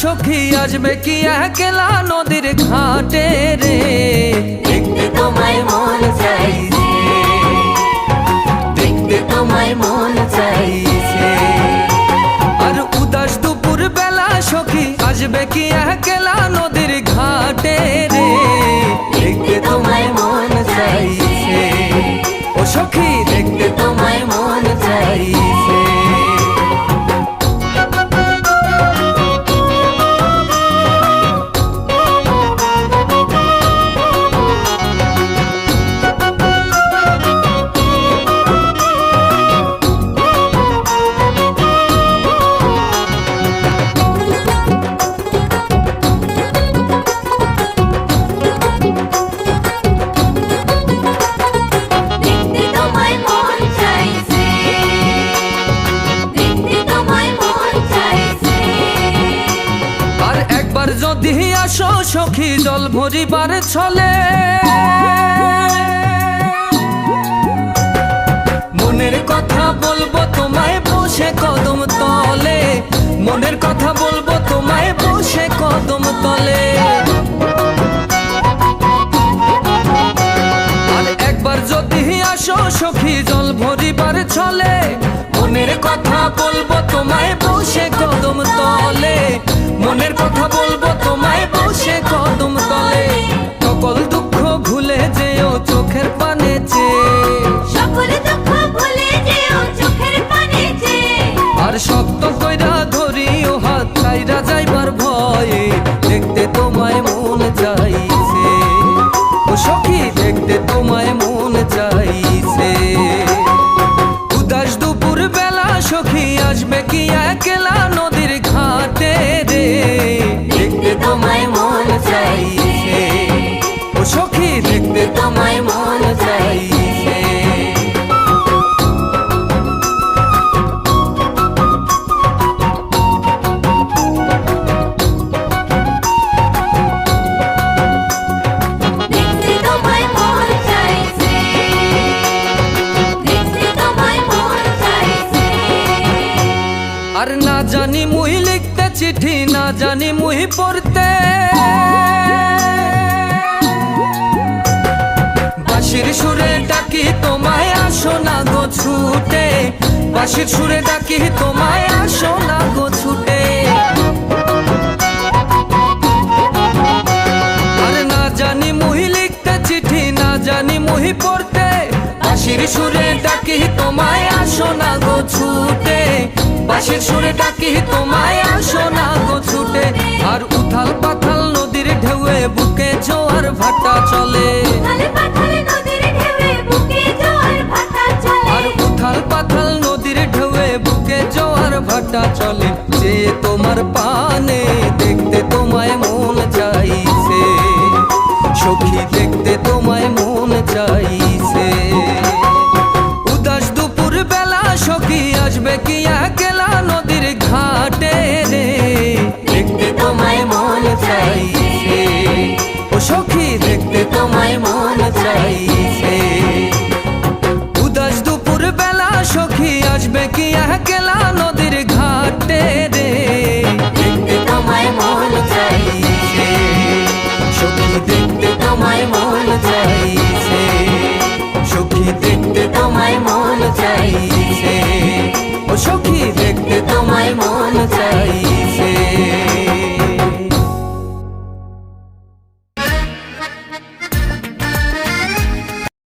সখী আসবে কি একলা নদীর ঘাটে রে? দেখতে তোমায় মন চাইছে দেখতে তোমায় মন চাইছে আর উদাস দুপুর বেলা সখী আসবে কি একলা নদীর ঘাটে রে? দেখতে তোমায় মন চাইছে ও সখী সখী জল ভরিবার ছলে। মনের কথা বলব তোমায় বসে কদম তলে। মনের কথা বলব তোমায় বসে কদম তলে। আর একবার যদি আসো সখী জল ভরিবার ছলে। মনের কথা বলব তোমায় কইরা না জানি মুই লিখতে চিঠি, না জানি মুই পড়তে। বাঁশির সুরে ডাকি, তোমায় আসো না গো ছুটে। বাঁশির সুরে ডাকি, তোমায় আসো না গো ছুটে। না জানি মুই লিখতে চিঠি, না জানি মুই পড়তে। বাঁশির সুরে ডাকি, তোমায় আসো তোমায় আসো না গো ছুটে। আর উথাল পাথাল নদীর ঢেউয়ে বুকে জোয়ার ভাটা চলে। আর উথাল পাথাল নদীর ঢেউয়ে বুকে জোয়ার ভাটা চলে। যে তোমার পানে দেখতে তোমায় মন চাইছে সখী দেখতে তোমায় মন চাইছে। চাইছে। ও সখী দেখতে তোমায় মন চাইছে। উদাস দুপুর বেলা সখী আসবে কি নদীর ঘাটে রে? চাইছে। সখী দেখতে তোমায় মন চাইছে। সখী দেখতে তোমায় মন চাইছে। ও